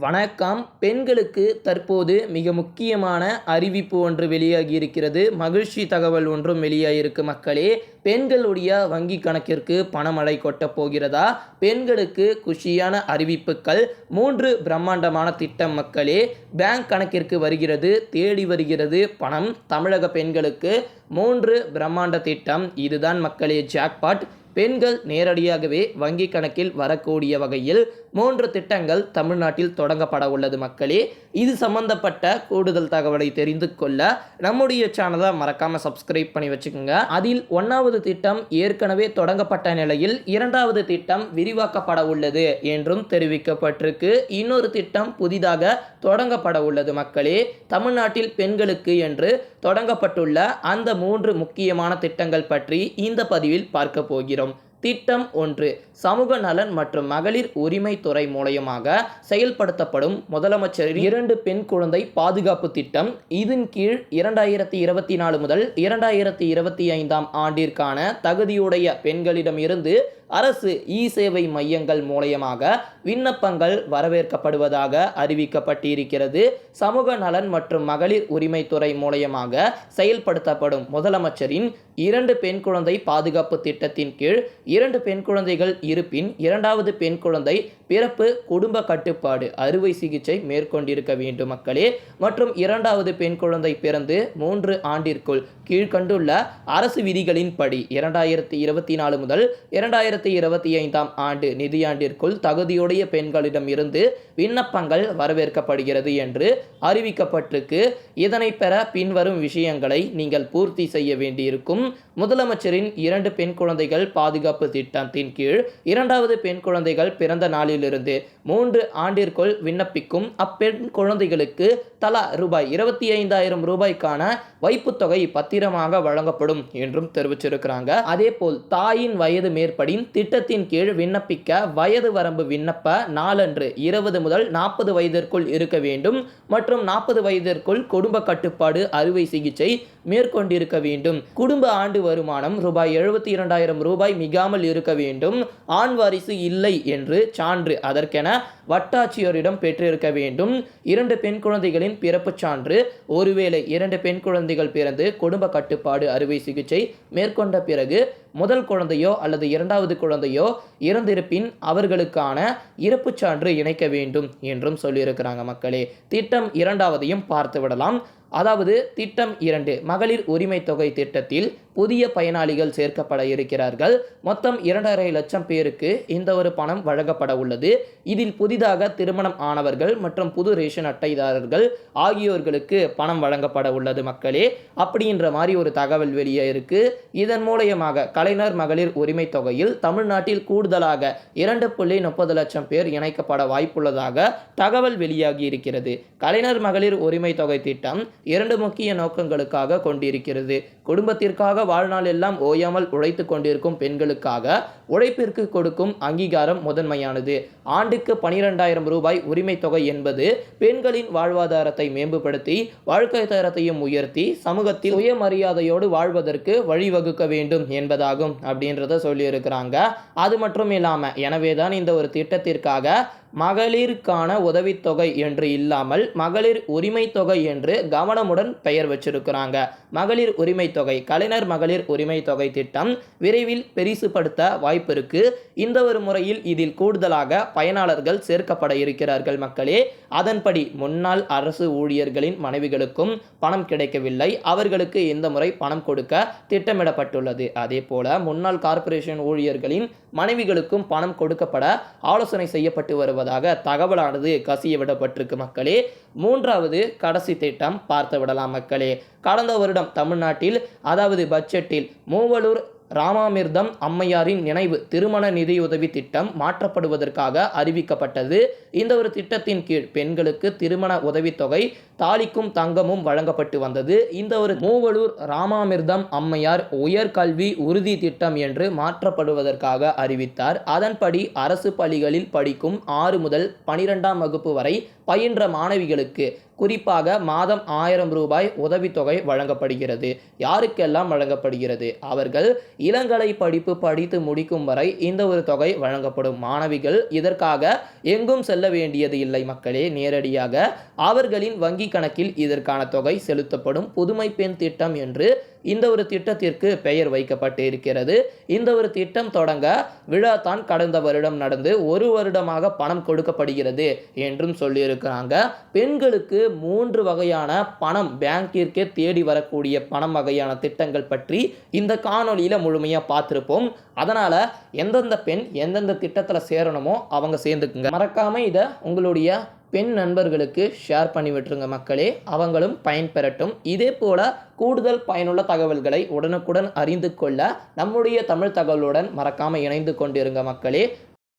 வணக்கம். பெண்களுக்கு தற்போது மிக முக்கியமான அறிவிப்பு ஒன்று வெளியாகி இருக்கிறது மகிழ்ச்சி தகவல் ஒன்றும் வெளியாகியிருக்கு மக்களே. பெண்களுடைய வங்கி கணக்கிற்கு பணமழை கொட்டப் போகிறதா? பெண்களுக்கு குஷியான அறிவிப்புகள். மூன்று பிரம்மாண்டமான திட்டம் மக்களே. பேங்க் கணக்கிற்கு வருகிறது தேடி வருகிறது பணம் தமிழக பெண்களுக்கு. மூன்று பிரம்மாண்ட திட்டம். இதுதான் மக்களே ஜாக்பாட் பெண்கள் நேரடியாகவே வங்கி கணக்கில் வரக்கூடிய வகையில் மூன்று திட்டங்கள் தமிழ்நாட்டில் தொடங்கப்பட உள்ளது மக்களே. இது சம்பந்தப்பட்ட கூடுதல் தகவலை தெரிந்து கொள்ள நம்முடைய சேனலை மறக்காம சப்ஸ்கிரைப் பண்ணி வச்சுக்கோங்க. அதில் ஒன்றாவது திட்டம் ஏற்கனவே தொடங்கப்பட்ட நிலையில் இரண்டாவது திட்டம் விரிவாக்கப்பட உள்ளது என்றும் தெரிவிக்கப்பட்டிருக்கு. இன்னொரு திட்டம் புதிதாக தொடங்கப்பட உள்ளது மக்களே. தமிழ்நாட்டில் பெண்களுக்கு என்று தொடங்கப்பட்டுள்ள அந்த மூன்று முக்கியமான திட்டங்கள் பற்றி இந்த பதிவில் பார்க்க போகிறோம். திட்டம் ஒன்று. சமூக நலன் மற்றும் மகளிர் உரிமை துறை மூலயமாக செயல்படுத்தப்படும் முதலமைச்சரின் இரண்டு பெண் குழந்தை பாதுகாப்பு திட்டம். இதன் கீழ் இரண்டாயிரத்தி இருபத்தி நாலு முதல் இரண்டாயிரத்தி இருபத்தி ஐந்தாம் ஆண்டிற்கான தகுதியுடைய பெண்களிடமிருந்து அரசு இ சேவை மையங்கள் மூலயமாக விண்ணப்பங்கள் வரவேற்கப்படுவதாக அறிவிக்கப்பட்டிருக்கிறது. சமூக நலன் மற்றும் மகளிர் உரிமைத்துறை மூலயமாக செயல்படுத்தப்படும் முதலமைச்சரின் இரண்டு பெண் குழந்தை பாதுகாப்பு திட்டத்தின் கீழ் இரண்டு பெண் குழந்தைகள் இருப்பின் இரண்டாவது பெண் குழந்தை பிறப்பு குடும்ப கட்டுப்பாடு அறுவை சிகிச்சை மேற்கொண்டிருக்க வேண்டும் மக்களே. மற்றும் இரண்டாவது பெண் குழந்தை பிறந்து மூன்று ஆண்டிற்குள் கீழ்கண்டுள்ள அரசு விதிகளின்படி இரண்டாயிரத்தி இருபத்தி நாலு முதல் இரண்டாயிரத்தி இருபத்தி ஐந்தாம் ஆண்டு நிதியாண்டிற்குள் தகுதியுடைய பெண்களிடம் இருந்து விண்ணப்பங்கள் வரவேற்கப்படுகிறது என்று அறிவிக்கப்பட்டிருக்கு. இதனை பெற பின்வரும் விஷயங்களை நீங்கள் பூர்த்தி செய்ய வேண்டியிருக்கும். முதலமைச்சரின் இரண்டு பெண் குழந்தைகள் பாதுகாப்பு திட்டத்தின் கீழ் இரண்டாவது பெண் குழந்தைகள் பிறந்த நாளிலிருந்து மூன்று ஆண்டிற்குள் விண்ணப்பிக்கும் அப்பெண் குழந்தைகளுக்கு தலா ரூபாய் இருபத்தி ஐந்தாயிரம் ரூபாய்க்கான வைப்புத்தொகை பத்திரமாக வழங்கப்படும் என்றும் தெரிவிச்சிருக்கிறாங்க. அதே போல் தாயின் வயது மேற்படின் திட்டத்தின் கீழ் விண்ணப்பிக்க வயது வரம்பு விண்ணப்ப நாளன்று இருபது முதல் நாற்பது வயதிற்குள் இருக்க வேண்டும் மற்றும் நாற்பது வயதிற்குள் குடும்ப கட்டுப்பாடு அறுவை சிகிச்சை மேற்கொண்டிருக்க வேண்டும். குடும்ப ஆண்டு வருமானம் ரூபாய் எழுபத்தி இரண்டாயிரம் ரூபாய் மிகாமல் இருக்க வேண்டும். ஆண் வாரிசு இல்லை என்று சான்று அதற்கென வட்டாட்சியரிடம் பெற்றிருக்க வேண்டும். இரண்டு பெண் குழந்தைகளின் பிறப்புச் சான்று ஒருவேளை இரண்டு பெண் குழந்தைகள் பிறந்து குடும்ப கட்டுப்பாடு அறுவை சிகிச்சை மேற்கொண்ட பிறகு முதல் குழந்தையோ அல்லது இரண்டாவது குழந்தையோ இறந்திருப்பின் அவர்களுக்கான இறப்புச் சான்று இணைக்க வேண்டும் என்றும் சொல்லியிருக்கிறாங்க மக்களே. திட்டம் இரண்டாவதையும் பார்த்து விடலாம் அதாவது திட்டம் இரண்டு. மகளிர் உரிமை தொகை திட்டத்தில் புதிய பயனாளிகள் சேர்க்கப்பட இருக்கிறார்கள். மொத்தம் இரண்டரை லட்சம் பேருக்கு இந்த ஒரு பணம் வழங்கப்பட உள்ளது. இதில் புதிதாக திருமணம் ஆனவர்கள் மற்றும் புது ரேஷன் அட்டைதாரர்கள் ஆகியோர்களுக்கு பணம் வழங்கப்பட உள்ளது மக்களே. அப்படின்ற மாதிரி ஒரு தகவல் வெளியே இருக்கு. இதன் மூலயமாக கலைஞர் மகளிர் உரிமை தொகையில் தமிழ்நாட்டில் கூடுதலாக இரண்டு புள்ளி முப்பது லட்சம் பேர் இணைக்கப்பட வாய்ப்புள்ளதாக தகவல் வெளியாகி இருக்கிறது. கலைஞர் மகளிர் உரிமை தொகை திட்டம் இரண்டு முக்கிய நோக்கங்களுக்காக கொண்டிருக்கிறது. குடும்பத்திற்காக வாழ்நாள் எல்லாம் ஓயாமல் உழைத்து கொண்டிருக்கும் பெண்களுக்காக உழைப்பிற்கு கொடுக்கும் அங்கீகாரம் முதன்மையானது. ஆண்டுக்கு பனிரெண்டாயிரம் ரூபாய் உரிமை தொகை என்பது பெண்களின் வாழ்வாதாரத்தை மேம்படுத்தி வாழ்க்கை தரத்தையும் உயர்த்தி சமூகத்தில் சுயமரியாதையோடு வாழ்வதற்கு வழிவகுக்க வேண்டும் என்பதாகும் அப்படின்றத சொல்லியிருக்கிறாங்க. அது மட்டும் இல்லாமல் எனவே தான் இந்த ஒரு திட்டத்திற்காக மகளிருக்கான உதவித்தொகை என்று இல்லாமல் மகளிர் உரிமை தொகை என்று கவனமுடன் பெயர் வச்சிருக்கிறாங்க. மகளிர் உரிமை தொகை கலைஞர் மகளிர் உரிமை தொகை திட்டம் விரைவில் பெரிசுபடுத்த வாய்ப்பு இருக்கு. இந்த ஒரு முறையில் இதில் கூடுதலாக பயனாளர்கள் சேர்க்கப்பட இருக்கிறார்கள் மக்களே. அதன்படி முன்னாள் அரசு ஊழியர்களின் மனைவிகளுக்கும் பணம் கிடைக்கவில்லை. அவர்களுக்கு இந்த முறை பணம் கொடுக்க திட்டமிடப்பட்டுள்ளது. அதே போல முன்னாள் கார்ப்பரேஷன் ஊழியர்களின் மனைவிகளுக்கும் பணம் கொடுக்கப்பட ஆலோசனை செய்யப்பட்டு வருவதாக தகவலானது கசிய விடப்பட்டிருக்கு மக்களே. மூன்றாவது கடைசி திட்டம் பார்த்து விடலாம் மக்களே. கடந்த வருடம் தமிழ்நாட்டில் அதாவது பட்ஜெட்டில் மூவலூர் ராமாமிர்தம் அம்மையாரின் நினைவு திருமண நிதியுதவி திட்டம் மாற்றப்படுவதற்காக அறிவிக்கப்பட்டது. இந்த ஒரு திட்டத்தின் கீழ் பெண்களுக்கு திருமண உதவித்தொகை தாலிக்கும் தங்கமும் வழங்கப்பட்டு வந்தது. இந்த ஒரு மூவலூர் ராமாமிர்தம் அம்மையார் உயர்கல்வி உறுதி திட்டம் என்று மாற்றப்படுவதற்காக அறிவித்தார். அதன்படி அரசு பள்ளிகளில் படிக்கும் ஆறு முதல் பனிரெண்டாம் வகுப்பு வரை பயின்ற மாணவிகளுக்கு குறிப்பாக மாதம் ஆயிரம் ரூபாய் உதவித்தொகை வழங்கப்படுகிறது. யாருக்கெல்லாம் வழங்கப்படுகிறது? அவர்கள் இளங்கலை படிப்பு படித்து முடிக்கும் வரை இந்த ஒரு தொகை வழங்கப்படும். மாணவிகள் இதற்காக எங்கும் செல்ல வேண்டியது இல்லை மக்களே. நேரடியாக அவர்களின் வங்கி கணக்கில் இதற்கான தொகை செலுத்தப்படும். புதுமை பெண் திட்டம் என்று இந்த ஒரு திட்டத்திற்கு பெயர் வைக்கப்பட்டு இருக்கிறது இந்த ஒரு திட்டம் தொடங்க விழா தான் கடந்த வருடம் நடந்து ஒரு வருடமாக பணம் கொடுக்கப்படுகிறது என்றும் சொல்லியிருக்கிறாங்க. பெண்களுக்கு மூன்று வகையான பணம் பேங்கிற்கே தேடி வரக்கூடிய பணம் வகையான திட்டங்கள் பற்றி இந்த காணொளியில் முழுமையாக பார்த்துருப்போம். அதனால் எந்தெந்த பெண் எந்தெந்த திட்டத்தில் சேரணுமோ அவங்க சேர்ந்துக்குங்க. மறக்காமல் இதை உங்களுடைய பெண் நண்பர்களுக்கு ஷேர் பண்ணி விட்டுருங்க மக்களே. அவங்களும் பயன்பெறட்டும். இதே போல கூடுதல் பயனுள்ள தகவல்களை உடனுக்குடன் அறிந்து கொள்ள நம்முடைய தமிழ் தகவலுடன் மறக்காமல் இணைந்து கொண்டிருங்க மக்களே.